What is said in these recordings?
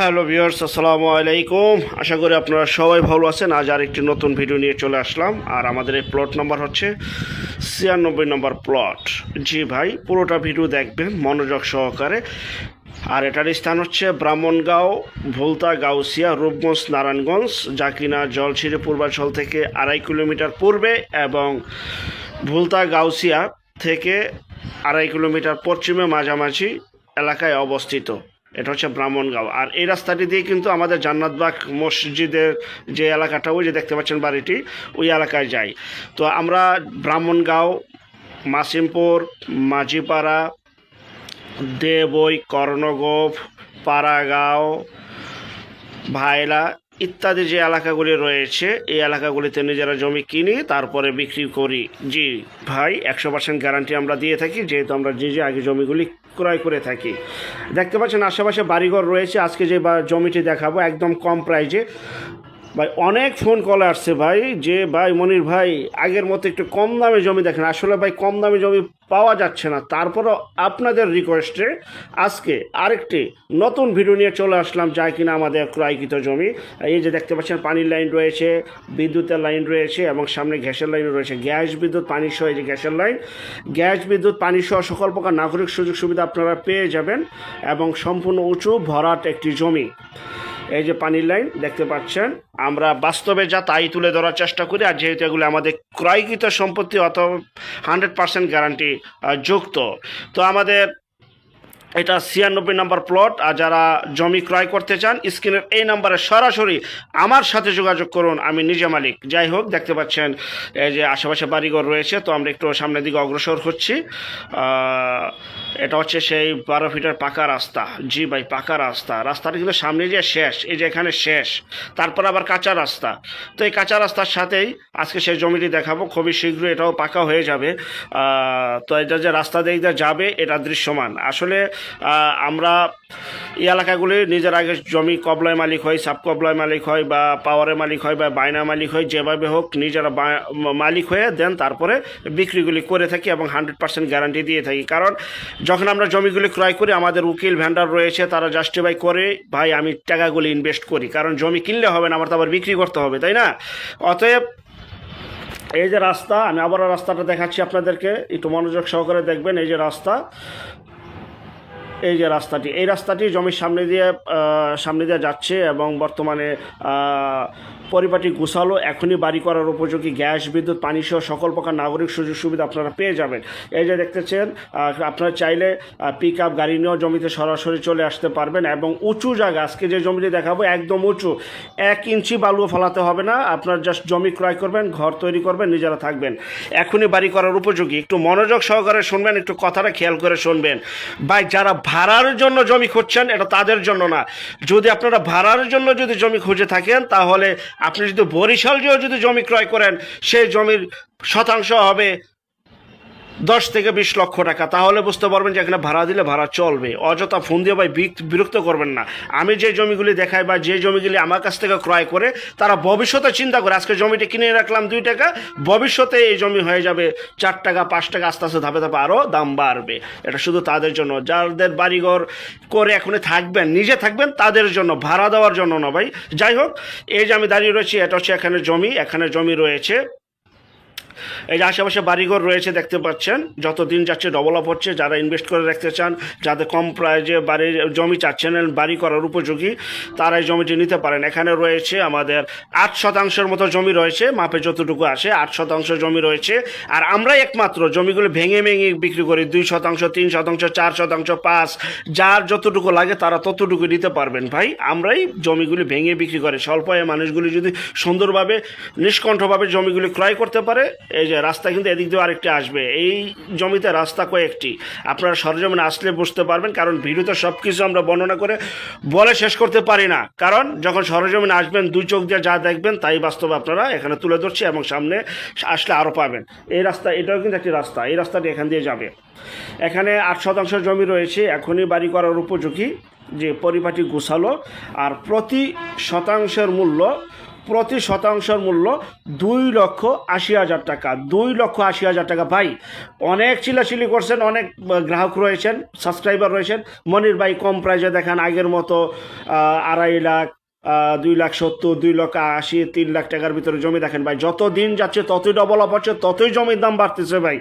Hello viewers, আসসালামু আলাইকুম। আশা করি আপনারা সবাই ভালো আছেন। আজ আর একটি নতুন ভিডিও নিয়ে চলে আসলাম। আর আমাদের এই প্লট নাম্বার হচ্ছে ছিয়ানব্বই নম্বর প্লট জি ভাই, পুরোটা ভিডিও দেখবেন মনোযোগ সহকারে। আর এটার স্থান হচ্ছে ব্রাহ্মণগাঁও, ভুলতা, গাউসিয়া, রূপগঞ্জ, নারায়ণগঞ্জ যা কিনা জলছিঁড়ে পূর্বাঞ্চল থেকে আড়াই কিলোমিটার পূর্বে এবং ভুলতা, গাউসিয়া থেকে আড়াই কিলোমিটার পশ্চিমে মাঝামাঝি এলাকায় অবস্থিত। এটা হচ্ছে ব্রাহ্মণগাঁও। আর এই রাস্তাটি দিয়ে কিন্তু আমাদের জান্নাতবাগ মসজিদের যে এলাকাটা, ওই যে দেখতে পাচ্ছেন বাড়িটি, ওই এলাকায় যাই। তো আমরা ব্রাহ্মণগাঁও, মাসিমপুর, মাঝিপাড়া, দেবই, কর্ণগোপ, পাড়াগাঁও, ভাইলা ইত্যাদি যে এলাকাগুলি রয়েছে, এই এলাকাগুলিতে নিজেরা জমি কিনি, তারপরে বিক্রি করি। জি ভাই, একশো পার্সেন্ট গ্যারান্টি আমরা দিয়ে থাকি, যেহেতু আমরা যে যে আগে জমিগুলি ক্রয় করে থাকি। দেখতে পাচ্ছেন আশেপাশে বাড়িঘর রয়েছে, আজকে যে জমিটি দেখাবো, একদম কম প্রাইজে। ভাই, অনেক ফোন কল আসছে ভাই, যে ভাই মনির ভাই, আগের মতো একটু কম দামে জমি দেখেন। আসলে ভাই কম দামে জমি পাওয়া যাচ্ছে না। তারপরও আপনাদের রিকোয়েস্টে আজকে আরেকটি নতুন ভিডিও নিয়ে চলে আসলাম, যা কিনা আমাদের ক্রয়কৃত জমি। এই যে দেখতে পাচ্ছেন, পানির লাইন রয়েছে, বিদ্যুতের লাইন রয়েছে, এবং সামনে গ্যাসের লাইন রয়েছে। গ্যাস, বিদ্যুৎ, পানি সহ এই যে গ্যাসের লাইন গ্যাস, বিদ্যুৎ, পানি সহ সকল প্রকার নাগরিক সুযোগ সুবিধা আপনারা পেয়ে যাবেন, এবং সম্পূর্ণ উঁচু ভরাট একটি জমি। এই যে পানির লাইন, দেখতে পাচ্ছেন? আমরা বাস্তবে যা তাই তুলে ধরার চেষ্টা করি, আর যেহেতু এগুলো আমাদের ক্রয়কৃত সম্পত্তি অত হান্ড্রেড পার্সেন্ট গ্যারান্টি যুক্ত। তো আমাদের এটা ছিয়ানব্বই নাম্বার প্লট আর যারা জমি ক্রয় করতে চান, স্ক্রিনের এই নাম্বারে সরাসরি আমার সাথে যোগাযোগ করুন, আমি নিজে মালিক। যাই হোক, দেখতে পাচ্ছেন, এই যে আশেপাশে বাড়িঘর রয়েছে, তো আমরা একটু সামনের দিকে অগ্রসর হচ্ছি। এটা হচ্ছে সেই বারো ফিটার পাকা রাস্তা। জি ভাই, পাকা রাস্তা। রাস্তাটা কিন্তু সামনে যে শেষ, এই যে এখানে শেষ। তারপর আবার কাঁচা রাস্তা। তো এই কাঁচা রাস্তার সাথেই আজকে সেই জমিটি দেখাবো। খুবই শীঘ্রই এটাও পাকা হয়ে যাবে। তো এটা যে রাস্তা দিয়ে যাবে, এটা দৃশ্যমান। আসলে আমরা এই এলাকাগুলি নিজের আগে জমি কবলয় মালিক হয় সাব কবলয় মালিক হয় বা পাওয়ারের মালিক হয় বা বায়না মালিক হয়, যেভাবে হোক নিজেরা মালিক হয়ে দেন, তারপরে বিক্রিগুলি করে থাকি এবং হান্ড্রেড পার্সেন্ট গ্যারান্টি দিয়ে থাকি। কারণ যখন আমরা জমিগুলি ক্রয় করি, আমাদের উকিল ভ্যান্ডার রয়েছে, তারা জাস্টিফাই করে, ভাই, আমি টাকাগুলি ইনভেস্ট করি। কারণ জমি কিনলে হবে না আমার তো আবার বিক্রি করতে হবে, তাই না? অতএব এই যে রাস্তা, আমি আবারও রাস্তাটা দেখাচ্ছি আপনাদেরকে, একটু মনোযোগ সহকারে দেখবেন, এই যে রাস্তা এই যে রাস্তাটি, এই রাস্তাটি জমির সামনে দিয়ে সামনে দিয়ে যাচ্ছে এবং বর্তমানে পরিপাটি গুছালো। এখনই বাড়ি করার উপযোগী গ্যাস, বিদ্যুৎ, পানি সহ সকল প্রকার নাগরিক সুযোগ সুবিধা আপনারা পেয়ে যাবেন। এই যে দেখতেছেন আপনারা চাইলে পিক আপ গাড়ি নিয়েও জমিতে সরাসরি চলে আসতে পারবেন এবং উঁচু জায়গা, আজকে যে জমিটি দেখাবো একদম উঁচু, এক ইঞ্চি বালুও ফলাতে হবে না। আপনার জাস্ট জমি ক্রয় করবেন, ঘর তৈরি করবেন, নিজেরা থাকবেন। এখনই বাড়ি করার উপযোগী। একটু মনোযোগ সহকারে শুনবেন, একটু কথাটা খেয়াল করে শুনবেন। ভাই, যারা ভাড়ার জন্য জমি খুঁজছেন, এটা তাদের জন্য না। যদি আপনারা ভাড়ার জন্য যদি জমি খুঁজে থাকেন, তাহলে আপনি যদি বরিশাল যদি জমি ক্রয় করেন, সেই জমির শতাংশ হবে দশ থেকে বিশ লক্ষ টাকা। তাহলে বুঝতে পারবেন যে এখানে ভাড়া দিলে ভাড়া চলবে। অযথা ফোন দিয়ে ভাই বিরক্ত করবেন না। আমি যে জমিগুলি দেখাই বা যে জমিগুলি আমার কাছ থেকে ক্রয় করে, তারা ভবিষ্যতে চিন্তা করে, আজকে জমিটা কিনে রাখলাম দুই টাকা, ভবিষ্যতে এই জমি হয়ে যাবে চার টাকা, পাঁচ টাকা, আস্তে আস্তে ধাপে ধাপে আরও দাম বাড়বে। এটা শুধু তাদের জন্য, যাদের বাড়িঘর করে এখনই থাকবেন, নিজে থাকবেন, তাদের জন্য, ভাড়া দেওয়ার জন্য না ভাই। যাই হোক, এই যে আমি দাঁড়িয়ে রয়েছি, এটা হচ্ছে এখানে জমি এখানে জমি রয়েছে। এই যে আশেপাশে বাড়িঘর রয়েছে, দেখতে পাচ্ছেন। যত দিন যাচ্ছে ডেভেলপ হচ্ছে। যারা ইনভেস্ট করে রাখতে চান, যাদের কম প্রাইজে বাড়ির জমি চাচ্ছেন, বাড়ি করার উপযোগী তারা এই জমিটি নিতে পারেন। এখানে রয়েছে আমাদের আট শতাংশের মতো জমি রয়েছে, মাপে যতটুকু আসে, আট শতাংশ জমি রয়েছে। আর আমরাই একমাত্র, জমিগুলো ভেঙে ভেঙে বিক্রি করি, দুই শতাংশ, তিন শতাংশ, চার শতাংশ, পাঁচ, যার যতটুকু লাগে তারা ততটুকু নিতে পারবেন। ভাই, আমরাই জমিগুলি ভেঙে বিক্রি করে। স্বল্প মানুষগুলি যদি সুন্দরভাবে, নিষ্কণ্ঠভাবে জমিগুলি ক্রয় করতে পারে এই যে রাস্তা কিন্তু এদিক দিয়ে আরেকটি আসবে। এই জমিতে রাস্তা কয়েকটি। আপনারা সরজমিনে আসলে বুঝতে পারবেন, কারণ ভিডিওতে সব কিছু আমরা বর্ণনা করে বলে শেষ করতে পারি না। কারণ যখন সরজমিনে আসবেন, দুই চোখ দিয়ে যা দেখবেন, তাই বাস্তবে আপনারা এখানে তুলে ধরছি এবং সামনে আসলে আরও পাবেন। এই রাস্তা, এটাও কিন্তু একটি রাস্তা। এই রাস্তাটি এখান দিয়ে যাবে। এখানে আট শতাংশ জমি রয়েছে। এখনই বাড়ি করার উপযোগী যে পরিপাটি গুছালো। আর প্রতি শতাংশের মূল্য প্রতি শতাংশের মূল্য দুই লক্ষ আশি হাজার টাকা, দুই লক্ষ আশি হাজার টাকা। ভাই, অনেক চিলাচিলি করছেন, অনেক গ্রাহক রয়েছেন সাবস্ক্রাইবার রয়েছেন। মনির ভাই, কম প্রাইজে দেখান, আগের মতো আড়াই লাখ দুই লাখ সত্তর, দুই লক্ষ আশি, তিন লাখ টাকার ভিতরে জমি দেখেন ভাই। যত দিন যাচ্ছে, ততই ডবল আপ হচ্ছে, ততই জমির দাম বাড়তেছে ভাই।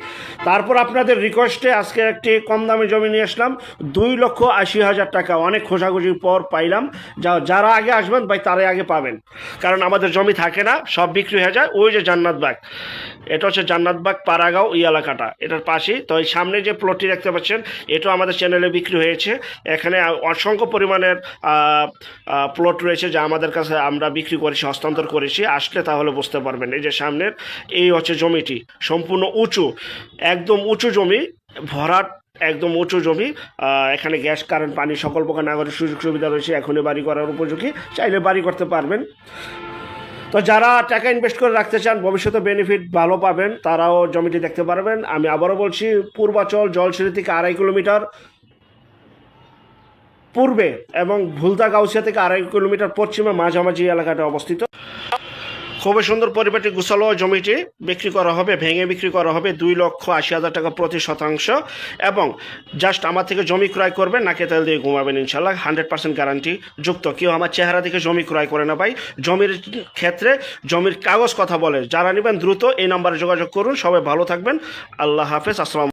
তারপর আপনাদের রিকোয়েস্টে আজকে একটি কম দামে জমি নিয়ে আসলাম। দুই লক্ষ আশি হাজার টাকা। অনেক খোঁজাখুঁজির পর পাইলাম। যা, যারা আগে আসবেন ভাই, তারাই আগে পাবেন। কারণ আমাদের জমি থাকে না, সব বিক্রি হয়ে যায়। ওই যে জান্নাত বাগ। এটা হচ্ছে জান্নাত বাগ, পাড়াগাঁও এই এলাকাটা। এটার পাশেই। তো এই সামনে যে প্লটটি দেখতে পাচ্ছেন, এটাও আমাদের চ্যানেলে বিক্রি হয়েছে। এখানে অসংখ্য পরিমাণের প্লট রয়েছে। যা আমাদের কাছে আমরা বিক্রি করেছি, হস্তান্তর করেছি, আসলে তাহলে বুঝতে পারবেন। এই যে সামনের, এই হচ্ছে জমিটি, সম্পূর্ণ উঁচু, একদম উঁচু জমি, ভরাট, একদম উঁচু জমি এখানে গ্যাস, কারেন্ট, পানি, সকল প্রকার নাগরিক সুযোগ সুবিধা রয়েছে, এখনই বাড়ি করার উপযোগী, চাইলে বাড়ি করতে পারবেন। তো যারা টাকা ইনভেস্ট করে রাখতে চান, ভবিষ্যতে বেনিফিট ভালো পাবেন, তারাও জমিটি দেখতে পারবেন। আমি আবারও বলছি, পূর্বাচল জলসিঁড়ি থেকে আড়াই কিলোমিটার পূর্বে এবং ভুলতা গাউসিয়া থেকে আড়াই কিলোমিটার পশ্চিমে মাঝামাঝি এলাকাটা অবস্থিত। খুবই সুন্দর পরিপাটি গুছালো জমিটি বিক্রি করা হবে, ভেঙে বিক্রি করা হবে দুই লক্ষ আশি হাজার টাকা প্রতি শতাংশ এবং জাস্ট আমার থেকে জমি ক্রয় করবেন, নাকে তেল দিয়ে ঘুমাবেন ইনশাল্লাহ হান্ড্রেড পার্সেন্ট গ্যারান্টি যুক্ত। কেউ আমার চেহারা দেখে জমি ক্রয় করে না ভাই। জমির ক্ষেত্রে জমির কাগজ কথা বলে, যারা নেবেন দ্রুত এই নাম্বারে যোগাযোগ করুন। সবাই ভালো থাকবেন। আল্লাহ হাফেজ, আসসালাম